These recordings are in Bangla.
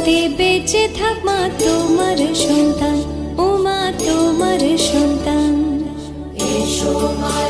মতে বেঁচে থাক মা তোমার সন্তান ও মা তোমার সন্তান। এসো মা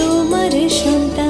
তোমার সন্তান।